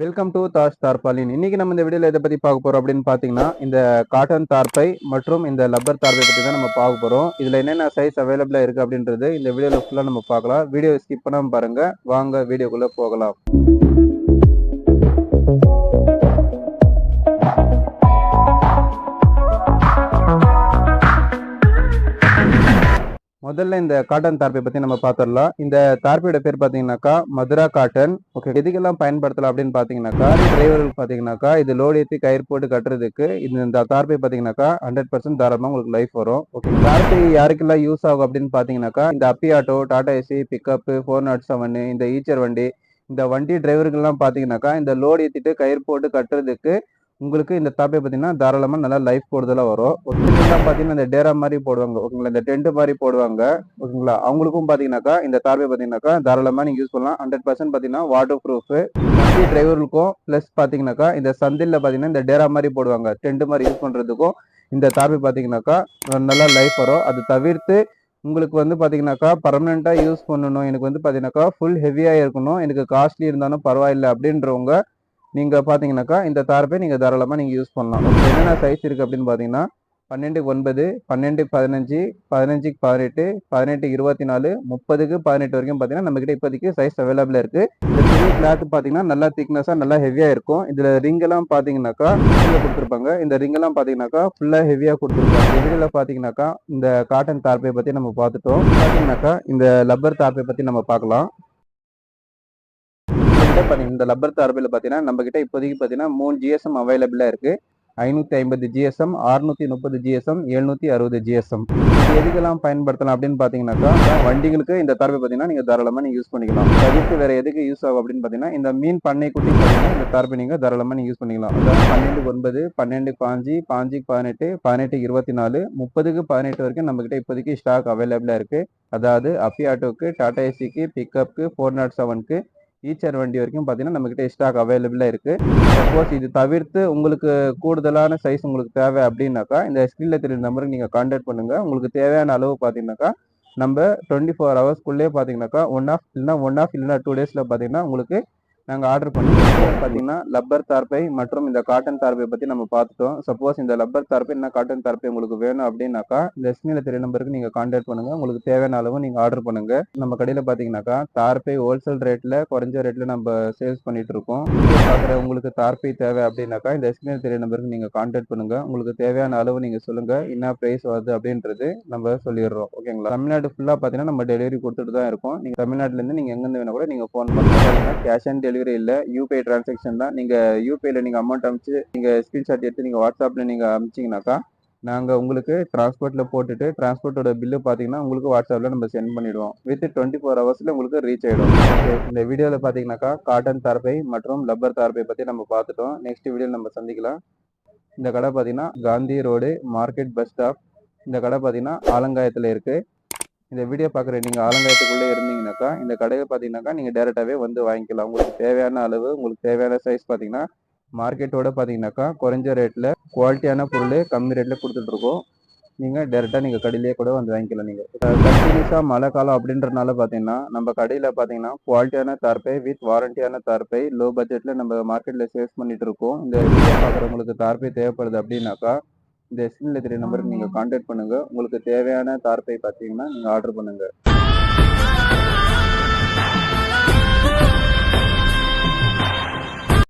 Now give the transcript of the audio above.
Welcome to Dash தார்பாலின் இன்னைக்கு நம்ம இந்த வீடியோவில் எதை பற்றி பார்க்க போகிறோம் அப்படின்னு பார்த்தீங்கன்னா இந்த காட்டன் தார்பை மற்றும் இந்த லப்பர் தார்ப்பை பற்றி தான் நம்ம பார்க்க போகிறோம் இதில் என்னென்ன சைஸ் அவைலபிளாக இருக்குது அப்படின்றது இந்த வீடியோவில் ஃபுல்லாக நம்ம பார்க்கலாம். வீடியோ ஸ்கிப் பண்ணாமல் பாருங்கள் வாங்க வீடியோக்குள்ளே போகலாம். முதல்ல இந்த காட்டன் தார்பை பத்தி நம்ம பார்த்துடலாம் இந்த தார்பையோட பேர் பாத்தீங்கன்னாக்கா மதுரா காட்டன் ஓகே எதுக்கெல்லாம் பயன்படுத்தலாம் அப்படின்னு பாத்தீங்கன்னாக்கா டிரைவர்கள் பாத்தீங்கன்னாக்கா இது லோடு ஏற்றி கயிறு போட்டு கட்டுறதுக்கு இந்த இந்த தார்பை பாத்தீங்கன்னாக்கா ஹண்ட்ரட் பர்சன்ட் தாராளமா உங்களுக்கு லைஃப் வரும். ஓகே தார்பை யாருக்கெல்லாம் யூஸ் ஆகும் அப்படின்னு பாத்தீங்கன்னாக்கா இந்த Ape auto Tata AC pickup four naught seven இந்த e ஈச்சர் வண்டி இந்த வண்டி டிரைவர்கள்லாம் பாத்தீங்கன்னாக்கா இந்த லோடு ஏற்றிட்டு கயிறு போட்டு கட்டுறதுக்கு உங்களுக்கு இந்த தாப்பை பார்த்தீங்கன்னா தாராளமாக நல்லா லைஃப் போடுதலாக வரும். ஒருத்தருக்குலாம் பார்த்தீங்கன்னா இந்த டேரா மாதிரி போடுவாங்க. ஓகேங்களா? இந்த டென்ட் மாதிரி போடுவாங்க. ஓகேங்களா? அவங்களுக்கும் பார்த்தீங்கன்னாக்கா இந்த தார்பை பார்த்தீங்கன்னாக்கா தாராளமாக நீங்கள் யூஸ் பண்ணலாம். ஹண்ட்ரட் பர்சன்ட் பார்த்தீங்கன்னா வாட்டர் ப்ரூஃப் வண்டி டிரைவருக்கும் ப்ளஸ் பார்த்தீங்கன்னாக்கா இந்த சந்தில் பார்த்தீங்கன்னா இந்த டேரா மாதிரி போடுவாங்க. டென்ட் மாதிரி யூஸ் பண்ணுறதுக்கும் இந்த தார்பை பார்த்தீங்கன்னாக்கா நல்லா லைஃப் வரும். அது தவிர்த்து உங்களுக்கு வந்து பார்த்தீங்கன்னாக்கா பர்மனெண்ட்டாக யூஸ் பண்ணணும். எனக்கு வந்து பார்த்தீங்கன்னாக்கா ஃபுல் ஹெவியாக இருக்கணும். எனக்கு காஸ்ட்லி இருந்தாலும் பரவாயில்லை அப்படின்றவங்க நீங்கள் பார்த்தீங்கன்னாக்கா இந்த தார்பை நீங்கள் தாராளமாக நீங்கள் யூஸ் பண்ணலாம். என்னென்ன சைஸ் இருக்குது அப்படின்னு பார்த்தீங்கன்னா பன்னெண்டுக்கு ஒன்பது பன்னெண்டுக்கு பதினஞ்சு பதினஞ்சுக்கு பதினெட்டு பதினெட்டு இருபத்தி நாலு முப்பதுக்கு பதினெட்டு வரைக்கும் பார்த்தீங்கன்னா நம்மக்கிட்ட இப்போதைக்கு சைஸ் அவைலபிளாக இருக்குது இந்த துணி கிளாத் பார்த்தீங்கன்னா நல்லா திக்னஸாக நல்லா ஹெவியாக இருக்கும். இதில் ரிங்கெல்லாம் பார்த்தீங்கன்னாக்கா கீழே கொடுத்துருப்பாங்க. இந்த ரிங்கெல்லாம் பார்த்தீங்கன்னாக்கா ஃபுல்லாக ஹெவியாக கொடுத்துருப்பாங்க. இதில் பார்த்தீங்கன்னாக்கா இந்த காட்டன் தார்பை பற்றி நம்ம பார்த்துட்டோம். பார்த்தீங்கன்னாக்கா இந்த லப்பர் தார்பை பற்றி நம்ம பார்க்கலாம். கிட்ட இந்த லப்பர் தார்பில் பார்த்தீங்கன்னா நம்ம கிட்ட இப்போதைக்கு பார்த்தீங்கன்னா மூணு ஜிஎஸ்எம் அவைலபிளாக இருக்கு. ஐநூற்றி ஐம்பது ஜிஎஸ்எம் அறுநூத்தி முப்பது ஜிஎஸ்எம் எழுநூத்தி அறுபது ஜிஎஸ்எம் இது எதுக்கெல்லாம் பயன்படுத்தலாம் அப்படின்னு பார்த்தீங்கன்னாக்கா வண்டிகளுக்கு இந்த தார்பை பார்த்தீங்கன்னா நீங்கள் தாராளமாக நீங்கள் யூஸ் பண்ணிக்கலாம். தவிர்த்து வேற எதுக்கு யூஸ் ஆகும் அப்படின்னு பார்த்தீங்கன்னா இந்த மீன் பண்ணை குட்டி பார்த்தீங்கன்னா இந்த தார்பை நீங்கள் தாராளமாக நீங்கள் யூஸ் பண்ணிக்கலாம். அதாவது பன்னெண்டு ஒன்பது பன்னெண்டு பாஞ்சு பாஞ்சு பதினெட்டு பதினெட்டு இருபத்தி நாலு முப்பதுக்கு பதினெட்டு வரைக்கும் நம்ம கிட்ட இப்போதைக்கு ஸ்டாக் அவைலபிளாக இருக்கு. அதாவது அப்பி ஆட்டோக்கு டாடா ஏசிக்கு பிக்கப்க்கு ஃபோர் நாட் செவனுக்கு ஈச்சர் வண்டி வரைக்கும் பார்த்தீங்கன்னா நம்மக்கிட்ட ஸ்டாக் அவைலபிளாக இருக்குது சப்போஸ் இது தவிர்த்து உங்களுக்கு கூடுதலான சைஸ் உங்களுக்கு தேவை அப்படின்னாக்கா இந்த ஸ்க்ரீனில் தெரியுற நம்பருக்கு நீங்கள் கான்டாக்ட் பண்ணுங்கள் உங்களுக்கு தேவையான அளவு பார்த்தீங்கன்னாக்கா நம்ம டுவெண்ட்டி ஃபோர் ஹவர்ஸ்க்குள்ளேயே பார்த்தீங்கன்னாக்கா ஒன் ஆஃப் இல்லைனா ஒன் ஆஃப் இல்லைனா டூ டேஸில் பார்த்தீங்கன்னா உங்களுக்கு நாங்கள் ஆர்டர் பண்ணி பார்த்தீங்கன்னா லப்பர் தார்பை மற்றும் இந்த காட்டன் தார்பை பற்றி நம்ம பார்த்துட்டோம். சப்போஸ் இந்த லப்பர் தார்பை என்ன காட்டன் தார்பை உங்களுக்கு வேணும் அப்படின்னாக்கா இந்த ஸ்க்ரீனில் தெரிய நம்பருக்கு நீங்கள் கான்டாக்ட் பண்ணுங்கள் உங்களுக்கு தேவையான அளவு நீங்கள் ஆர்டர் பண்ணுங்கள் நம்ம கடையில் பார்த்தீங்கன்னாக்கா தார்பை ஹோல்சேல் ரேட்டில் குறைஞ்ச ரேட்டில் நம்ம சேல்ஸ் பண்ணிட்டு இருக்கோம். பார்க்குற உங்களுக்கு தார்பை தேவை அப்படின்னாக்கா இந்த ஸ்க்ரீனில் தெரிய நம்பருக்கு நீங்கள் கான்டாக்ட் பண்ணுங்கள் உங்களுக்கு தேவையான அளவு நீங்கள் சொல்லுங்கள் என்ன ப்ரைஸ் வருது அப்படின்றது நம்ம சொல்லிடுறோம். ஓகேங்களா தமிழ்நாடு ஃபுல்லாக பார்த்தீங்கன்னா நம்ம டெலிவரி கொடுத்துட்டு தான் இருக்கோம். நீங்கள் தமிழ்நாட்டிலேருந்து நீங்கள் எங்கேருந்து வேணால் கூட நீங்கள் ஃபோன் பண்ணுங்க கேஷ் ஆன் டெலிவரி இல்லை யூபிஐ டிரான்சாக்ஷன் தான். நீங்கள் யூபிஐயில் நீங்கள் அமௌண்ட் அனுப்பிச்சு நீங்கள் ஸ்க்ரீன்ஷாட் எடுத்து நீங்கள் வாட்ஸ்அப்பில் நீங்கள் அமிச்சிங்கனாக்கா நாங்கள் உங்களுக்கு டிரான்ஸ்போர்ட்டில் போட்டுட்டு டிரான்ஸ்போர்ட்டோட பில்லு பார்த்தீங்கன்னா உங்களுக்கு வாட்ஸ்அப்பில் நம்ம சென்ட் பண்ணிவிடுவோம் வித் டுவெண்ட்டி ஃபோர் ஹவர்ஸில் உங்களுக்கு ரீச் ஆகிடும் இந்த வீடியோவில் பார்த்தீங்கன்னாக்கா காட்டன் தார்பை மற்றும் லப்பர் தார்பை பற்றி நம்ம பார்த்துட்டோம் நெக்ஸ்ட் வீடியோவில் நம்ம சந்திக்கலாம். இந்த கடை பார்த்தீங்கன்னா Gandhi road market bus stop இந்த கடை பார்த்தீங்கன்னா ஆலங்காயத்தில் இருக்குது இந்த வீடியோ பார்க்குற நீங்கள் ஆலங்காயத்துக்குள்ளே இருந்தீங்கன்னாக்கா இந்த கடையை பார்த்தீங்கன்னாக்கா நீங்கள் டேரெக்டாகவே வந்து வாங்கிக்கலாம். உங்களுக்கு தேவையான அளவு உங்களுக்கு தேவையான சைஸ் பார்த்தீங்கன்னா மார்க்கெட்டோட பார்த்தீங்கன்னாக்கா குறைஞ்ச ரேட்டில் குவாலிட்டியான பொருள் கம்மி ரேட்டில் கொடுத்துட்ருக்கோம் நீங்கள் டேரெக்டாக நீங்கள் கடையிலேயே கூட வந்து வாங்கிக்கலாம் நீங்கள் கண்டினியூஸாக மழை காலம் அப்படின்றனால பார்த்தீங்கன்னா நம்ம கடையில் பார்த்தீங்கன்னா குவாலிட்டியான தார்பை வித் வாரண்டியான தார்பை லோ பட்ஜெட்டில் நம்ம மார்க்கெட்டில் சேல்ஸ் பண்ணிட்டு இருக்கோம். இந்த வீடியோ பார்க்குறவங்களுக்கு தார்பை தேவைப்படுது அப்படின்னாக்கா இந்த ஸ்க்ரீனில் தெரிய நம்பருக்கு நீங்கள் கான்டாக்ட் பண்ணுங்கள் உங்களுக்கு தேவையான தார்பை பார்த்தீங்கன்னா நீங்கள் ஆர்டர் பண்ணுங்கள்